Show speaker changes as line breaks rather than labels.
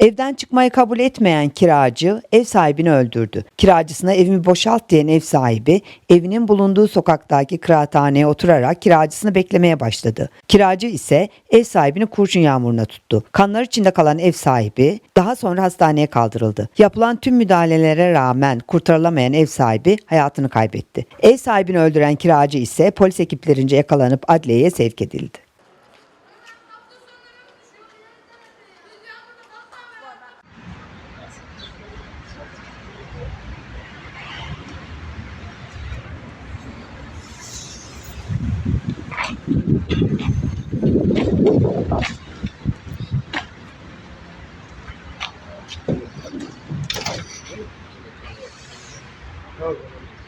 Evden çıkmayı kabul etmeyen kiracı ev sahibini öldürdü. Kiracısına evimi boşalt diyen ev sahibi evinin bulunduğu sokaktaki kıraathaneye oturarak kiracısını beklemeye başladı. Kiracı ise ev sahibini kurşun yağmuruna tuttu. Kanlar içinde kalan ev sahibi daha sonra hastaneye kaldırıldı. Yapılan tüm müdahalelere rağmen kurtarılamayan ev sahibi hayatını kaybetti. Ev sahibini öldüren kiracı ise polis ekiplerince yakalanıp adliyeye sevk edildi.
Okay.